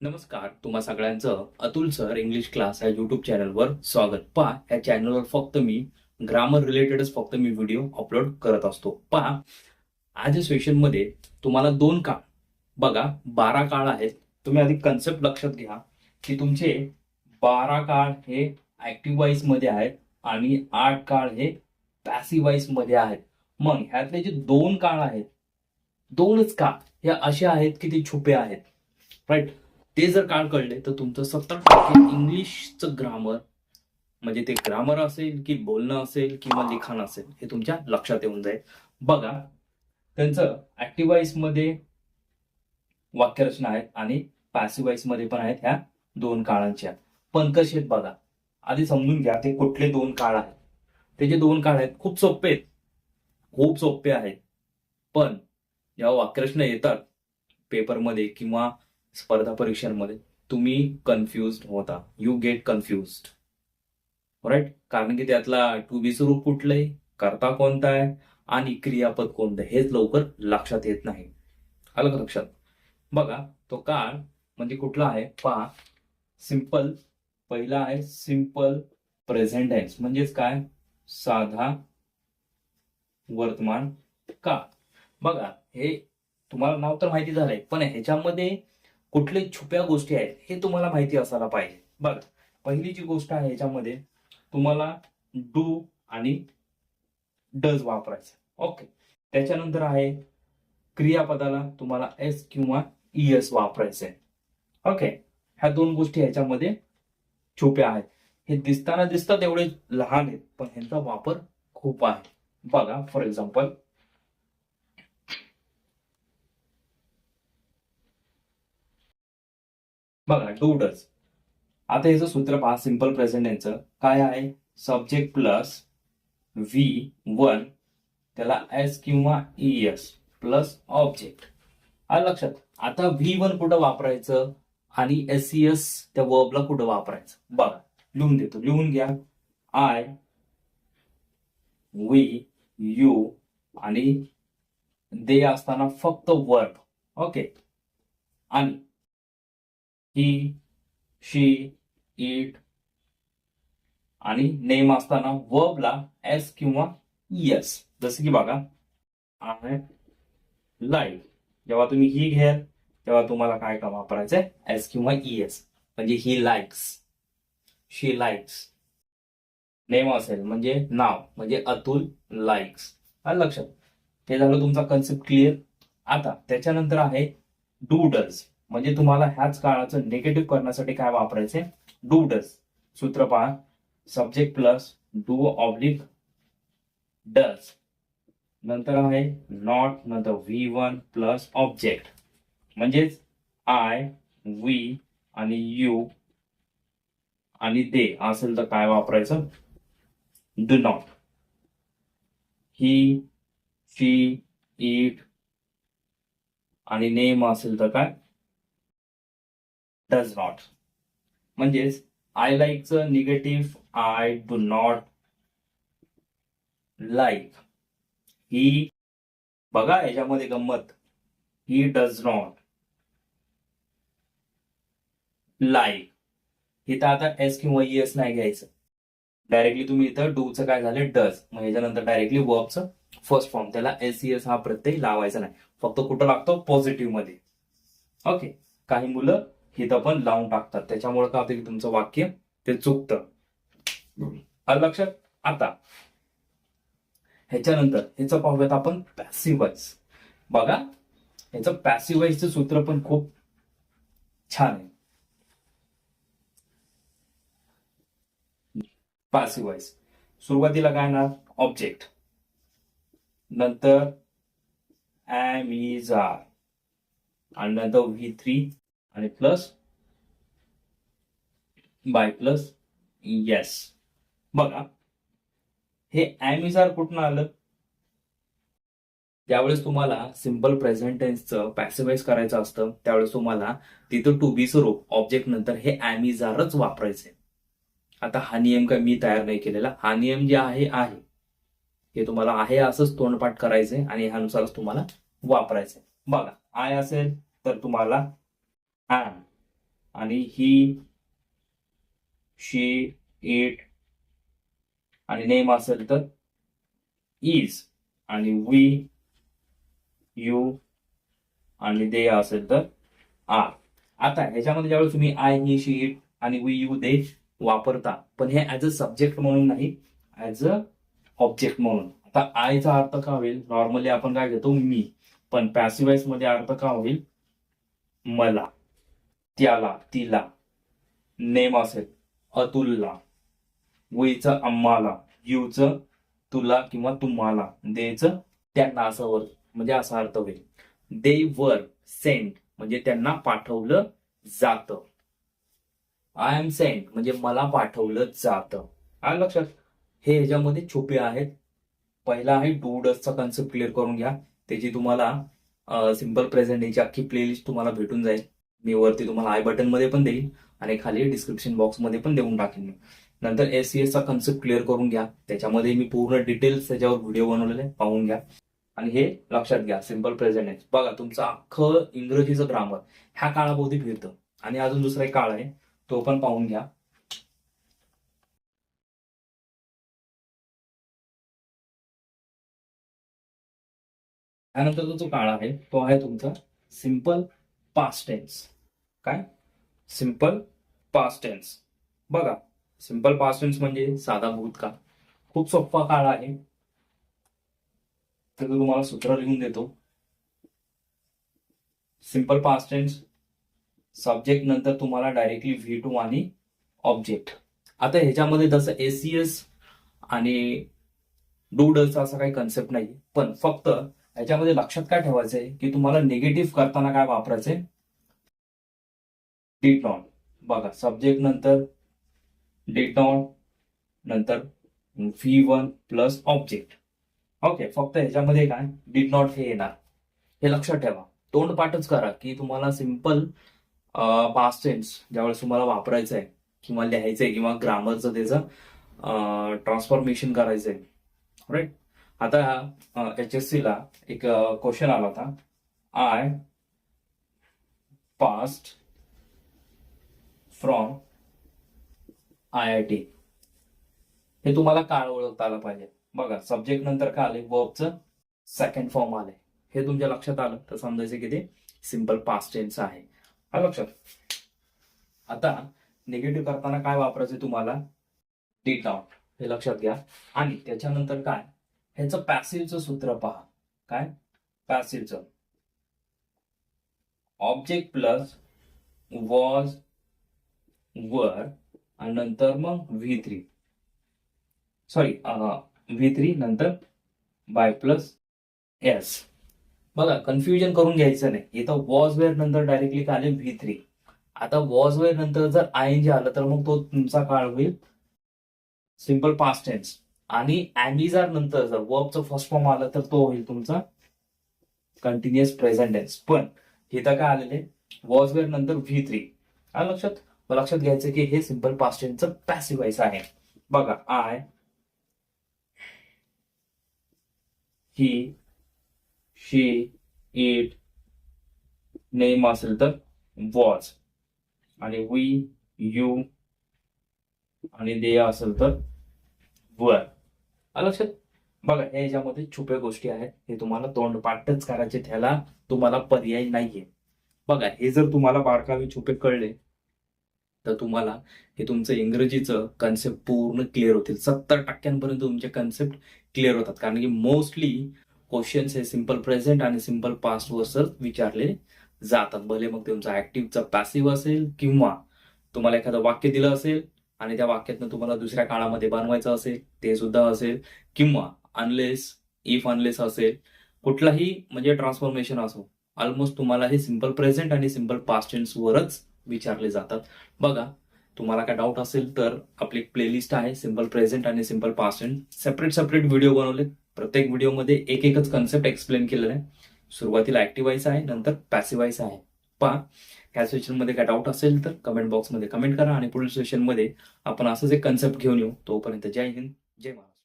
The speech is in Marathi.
नमस्कार तुम्हा सगळ्यांचं अतुल सर इंग्लिश क्लास या युट्यूब चॅनलवर स्वागत. पहा या चॅनलवर फक्त मी ग्रामर रिलेटेडच फक्त मी व्हिडिओ अपलोड करत असतो. पहा आज या सेशनमध्ये तुम्हाला दोन काळ बघा बारा काळ आहेत. तुम्ही आधी कन्सेप्ट लक्षात घ्या की तुमचे बारा काळ हे ऍक्टिव्ह वाईसमध्ये आहेत आणि आठ काळ हे पॅसिव्ह वाईसमध्ये आहेत. मग ह्यातले जे दोन काळ आहेत दोनच काळ हे असे आहेत की ते छुपे आहेत. राईट ते जर काळ कळले तर तुमचं सत्तर टक्के इंग्लिशचं ग्रामर म्हणजे ते ग्रामर असेल की बोलणं असेल किंवा लिखाण असेल हे तुमच्या लक्षात येऊन जाईल. बघा त्यांचं ऍक्टिव्हाईसमध्ये वाक्यरचना आहेत आणि पॅसिव्हाईसमध्ये पण आहेत ह्या दोन काळांच्या. पण कसे आहेत बघा आधी समजून घ्या ते कुठले दोन काळ आहेत? ते जे दोन काळ आहेत खूप सोपे आहेत. खूप सोपे आहेत. पण जेव्हा वाक्यरचना येतात पेपरमध्ये किंवा स्पर्धा परीक्षांमध्ये तुम्ही कन्फ्युज होता. यू गेट कन्फ्युज्ड राईट कारण की त्यातला टू बी रूप कुठलंय? करता कोणता आहे? आणि क्रियापद कोणतं? आहे, हेच लवकर लक्षात येत नाही. आलं का लक्षात? बघा तो काळ म्हणजे कुठला आहे? पहा. सिंपल पहिला आहे सिंपल प्रेझेंट टेन्स म्हणजेच काय? साधा वर्तमान काळ. बघा हे तुम्हाला नाव तर माहिती झालंय पण ह्याच्यामध्ये कुठले छुप्या गोष्टी आहेत हे तुम्हाला माहिती असायला पाहिजे. बघा पहिली जी गोष्ट आहे याच्यामध्ये तुम्हाला डू आणि डज वापरायचं ओके त्याच्यानंतर आहे क्रियापदाला तुम्हाला एस किंवा ई एस वापरायचंय. ओके ह्या दोन गोष्टी ह्याच्यामध्ये छुप्या आहेत. हे दिसताना दिसतात एवढे लहान आहेत पण ह्यांचा वापर खूप आहे. बघा फॉर एक्झाम्पल बघा डू डज आता याचं सूत्र पहा सिंपल प्रेझेंट यांचं. काय आहे? सब्जेक्ट प्लस व्ही वन त्याला एस किंवा ई एस प्लस ऑब्जेक्ट आलं लक्षात. आता व्ही वन कुठं वापरायचं? आणि एस सी एस त्या वर्बला कुठं वापरायचं? बघा लिहून देतो. लिहून घ्या. आय वी यू आणि दे असताना फक्त वर्ब ओके आणि ही शी इट आणि नेम असताना वर्बला एस किंवा यस जसं की बघा आय लाईक जेव्हा तुम्ही ही घ्याल तेव्हा तुम्हाला काय का वापरायचंय? एस किंवा इएस एस म्हणजे he likes she likes name असेल म्हणजे नाव म्हणजे अतुल लाईक्स हा लक्षात. ते झालं तुमचा कन्सेप्ट क्लिअर आता त्याच्यानंतर आहे डू म्हणजे तुम्हाला ह्याच काळाचं निगेटिव्ह करण्यासाठी काय वापरायचे डू डस सूत्र पहा. Subject plus do oblique does नंतर आहे नॉट नंतर व्ही वन प्लस ऑब्जेक्ट म्हणजेच आय वी आणि यू आणि दे असेल तर काय वापरायचं? Do not he she it आणि नेम असेल तर काय? डज नॉट म्हणजेच I लाईकचं negative I do not like he बघा याच्यामध्ये गंमत. ही डज नॉट लाईक इथं आता एस किंवा एस नाही घ्यायचं. डायरेक्टली तुम्ही इथं डूचं काय झालं? डज मग याच्यानंतर डायरेक्टली वर्बचं फर्स्ट फॉर्म त्याला एस एस हा प्रत्यय लावायचा नाही. फक्त कुठं लागतो? पॉझिटिव्हमध्ये. ओके काही मुलं हे पण लावून टाकतात. त्याच्यामुळे काय होतं की तुमचं वाक्य ते चुकतं. लक्षात? आता. ह्याच्यानंतर ह्याचं पाहूयात आपण पॅसिवाईज बघा ह्याचं पॅसिवाईजचं सूत्र पण खूप छान आहे. पॅसिवाईज सुरुवातीला काय येणार ऑब्जेक्ट नंतर ॲम इज आर आणि नंतर व्ही थ्री आणि प्लस बाय प्लस येस बघा हे ॲमिझार कुठनं आलं? ज्यावेळेस तुम्हाला सिंपल प्रेझेंट टेन्सचं पॅसिवाईज करायचं असतं त्यावेळेस तुम्हाला तिथं टू बी रूप ऑब्जेक्ट नंतर हे ॲमिझारच वापरायचे आता हा नियम काय मी तयार नाही केलेला. हा नियम जे आहे आहे. हे तुम्हाला आहे असंच तोंडपाठ करायचंय आणि ह्यानुसारच तुम्हाला वापरायचंय. बघा आय असेल तर तुम्हाला ॲम आणि ही शी इट आणि नेम असेल तर इज आणि वी यू आणि दे असेल तर आर आता ह्याच्यामध्ये ज्यावेळेस तुम्ही आय ही शी इट आणि वी यू दे वापरता पण हे ऍज अ सब्जेक्ट म्हणून नाही ऍज अ ऑब्जेक्ट म्हणून. आता आयचा अर्थ का होईल? नॉर्मली आपण काय घेतो? मी. पण पॅसिवाइजमध्ये अर्थ का होईल? मला. त्याला तिला नेम असेल अतुलला वीचं अम्माला यूचं तुला किंवा तुम्हाला देचं त्यांना असं वर म्हणजे असा अर्थ होईल. दे वर सेंट म्हणजे त्यांना पाठवलं जात. आय एम सेंट म्हणजे मला पाठवलं जात. आलं लक्षात. हे ह्याच्यामध्ये छुपे आहेत. पहिला आहे डूडसचा कन्सेप्ट क्लिअर करून घ्या. त्याची तुम्हाला सिंपल प्रेझेंट याची अख्खी प्लेलिस्ट तुम्हाला भेटून जाईल. मी वरती तुम्हाला आय बटनमध्ये पण देईन आणि खाली डिस्क्रिप्शन बॉक्समध्ये पण देऊन टाकेन. मी नंतर एस सी चा कन्सेप्ट क्लिअर करून घ्या. त्याच्यामध्ये मी पूर्ण डिटेल्स त्याच्यावर व्हिडिओ बनवलेले पाहून घ्या. आणि हे लक्षात घ्या सिंपल प्रेझेंट आहे बघा तुमचं अख्खं इंग्रजीचं ग्रामर ह्या काळाभोवती फिरतं. आणि अजून दुसरा एक काळ आहे तो पण पाहून घ्या. त्यानंतर जो काळ आहे तो आहे तुमचा सिंपल पास्ट टेन्स काय? सिंपल पास्ट टेन्स बघा सिंपल पास्ट टेन्स म्हणजे साधा भूतकाळ. खूप सोपा काळ आहे. तर तुम्हाला सूत्र लिहून देतो. सिंपल पास्ट टेन्स सब्जेक्ट नंतर तुम्हाला डायरेक्टली व्ही टू आणि ऑब्जेक्ट आता ह्याच्यामध्ये जसं एसीएस आणि डूडल्स असा काही कन्सेप्ट नाही पण फक्त याच्यामध्ये लक्षात काय ठेवायचंय? की तुम्हाला निगेटिव्ह करताना काय वापरायचंय? डिट नॉट बघा सब्जेक्ट नंतर डिट नॉट नंतर V one plus object okay फक्त ह्याच्यामध्ये काय? डिट नॉट हे येणार. हे लक्षात ठेवा. तोंडपाठच करा की तुम्हाला सिंपल पास्ट टेन्स ज्यावेळेस तुम्हाला वापरायचं आहे किंवा लिहायचंय किंवा ग्रामरचं त्याचं ट्रान्सफॉर्मेशन करायचंय. राईट आता एच एस सी ला एक क्वेश्चन आला होता. I passed from I I T हे तुम्हाला काळ ओळखता आलं पाहिजे. बघा सब्जेक्ट नंतर काय आले वर्बचं सेकंड फॉर्म आले हे तुमच्या लक्षात आलं? तर समजायचं की ते सिंपल पास्ट टेन्स आहे लक्षात. आता निगेटिव्ह करताना काय वापरायचं तुम्हाला? डिट आउट हे लक्षात घ्या. आणि त्याच्यानंतर काय? ह्याचं पॅसिव्हचं सूत्र पहा. काय? पॅसिव्हचं ऑब्जेक्ट प्लस वॉज वर आणि नंतर मग V three sorry V three नंतर बाय प्लस एस बघा कन्फ्युजन करून घ्यायचं नाही. इथं वॉज वेअर नंतर डायरेक्टली काय आले? व्ही थ्री आता वॉज वेअर नंतर जर आय एन जी आलं तर मग तो तुमचा काळ होईल. सिंपल पास्ट टेन्स आणि अॅमिजार नंतर जर वर्बचं फर्स्ट फॉर्म आलं तर तो होईल तुमचा कंटिन्युअस प्रेझेंट टेन्स पण इथं काय आलेले? वॉज वेअर नंतर व्ही थ्री. आलं लक्षात? लक्षात घ्यायचं की हे सिंपल पास्ट टेन्सचं पॅसिव्ह व्हायचं आहे. बघा I he she it name असेल तर वॉज आणि वी यू आणि दे असेल तर वर आलं लक्षात? बघा या याच्यामध्ये छुप्या गोष्टी आहेत. हे तुम्हाला तोंडपाठच करायचे त्याला तुम्हाला पर्याय नाहीये. बघा हे जर तुम्हाला बारकावे छुपे कळले तर तुम्हाला हे तुमचं इंग्रजीचं कन्सेप्ट पूर्ण क्लिअर होतील. सत्तर टक्क्यांपर्यंत तुमचे कन्सेप्ट क्लिअर होतात. कारण की मोस्टली क्वेश्चन्स हे सिंपल प्रेझेंट आणि सिंपल पास्ट वरच विचारले जातात. भले मग तुमचा ऍक्टिव्हचा पॅसिव्ह असेल किंवा तुम्हाला एखादं वाक्य दिलं असेल आणि त्या वाक्यातनं तुम्हाला दुसऱ्या काळामध्ये बनवायचं असेल ते सुद्धा असेल. किंवा अनलेस इफ अनलेस असेल कुठलाही म्हणजे ट्रान्सफॉर्मेशन असो ऑलमोस्ट तुम्हाला हे सिंपल प्रेझेंट आणि सिंपल पास्ट वरच विचारले जातात. बघा तुम्हाला काय डाऊट असेल तर आपली प्लेलिस्ट आहे सिंपल प्रेझेंट आणि simple past tense separate separate video बनवलेत. प्रत्येक व्हिडिओमध्ये एक एकच कन्सेप्ट एक्सप्लेन केलेला आहे. सुरुवातीला ऍक्टिव्हाइस आहे नंतर पॅसिवाइस आहे. पहा ह्या सेशनमध्ये काय डाऊट असेल तर कमेंट बॉक्समध्ये कमेंट करा आणि पुढील सेशनमध्ये आपण असंच एक कन्सेप्ट घेऊन येऊ. तोपर्यंत जय हिंद जय महाराष्ट्र.